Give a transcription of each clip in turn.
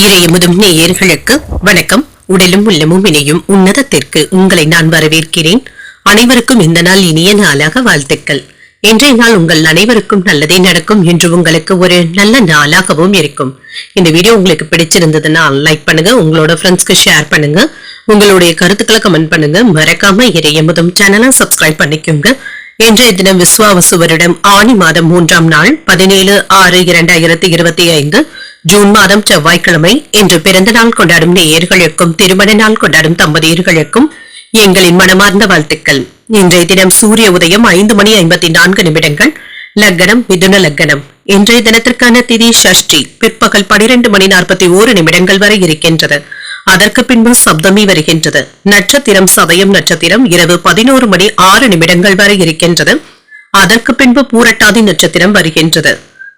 இறையமுதும் நேயர்களுக்கு வணக்கம். உடலும் உள்ளமும் இணையும் உன்னதத்திற்கு உங்களை நான் வரவேற்கிறேன். அனைவருக்கும் இந்த நாள் இனிய நாளாக வாழ்த்துக்கள். இன்றைய நாள் உங்கள் அனைவருக்கும் நல்லதே நடக்கும் என்று உங்களுக்கு ஒரு நல்ல நாளாகவும் இருக்கும். இந்த வீடியோ உங்களுக்கு பிடிச்சிருந்ததுன்னா லைக் பண்ணுங்க உங்களோட ஃப்ரெண்ட்ஸ்க்கு ஷேர் பண்ணுங்க உங்களுடைய கருத்துக்களை கமெண்ட் பண்ணுங்க. மறக்காம இறையமுதும் சேனலை சப்ஸ்கிரைப் பண்ணிக்கோங்க. இன்றைய தினம் விஸ்வாவசு வருடம் ஆணி மாதம் மூன்றாம் நாள் பதினேழு ஆறு இரண்டாயிரத்தி இருபத்தி ஐந்து. ஜூன் மாதம் செவ்வாய்க்கிழமை இன்று பிறந்த நாள் கொண்டாடும் நேயர்களுக்கும் திருமண நாள் கொண்டாடும் தம்பதியர்களுக்கும் எங்களின் மனமார்ந்த வாழ்த்துக்கள். இன்றைய தினம் சூரிய உதயம் ஐந்து மணி ஐம்பத்தி நான்கு நிமிடங்கள். லக்கணம் மிதுன லக்கணம். இன்றைய தினத்திற்கான திதி ஷஷ்டி பிற்பகல் பனிரெண்டு மணி நாற்பத்தி ஓரு நிமிடங்கள் வரை இருக்கின்றது. அதற்கு பின்பு சப்தமி வருகின்றது. நட்சத்திரம் சதயம் நட்சத்திரம் இரவு பதினோரு மணி ஆறு நிமிடங்கள் வரை இருக்கின்றது. அதற்கு பின்பு பூரட்டாதி நட்சத்திரம் வருகின்றது.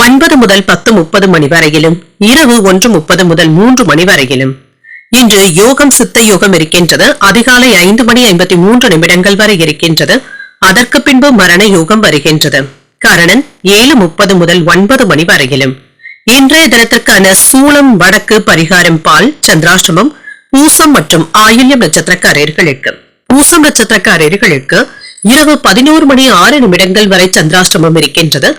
ஒன்பது முதல் பத்து முப்பது மணி வரையிலும் இரவு ஒன்று முப்பது முதல் மூன்று மணி வரையிலும். இன்று யோகம் சித்த யோகம் இருக்கின்றது. அதிகாலை ஐந்து மணி ஐம்பத்தி மூன்று நிமிடங்கள் வரை இருக்கின்றது. அதற்கு பின்பு மரண யோகம் வருகின்றது. கரணன் ஏழு முப்பது முதல் ஒன்பது மணி வரையிலும். இன்றைய தினத்திற்கான சூளம் வடக்கு பரிகாரம் பால் சந்திராசிரமம் பூசம் மற்றும் ஆயுள்யம் நட்சத்திரக்காரர்களுக்கு. பூசம் நட்சத்திரக்காரர்களுக்கு இரவு பதினோரு மணி ஆறு நிமிடங்கள் வரை சந்திராஷ்டமம் இருக்கின்றது.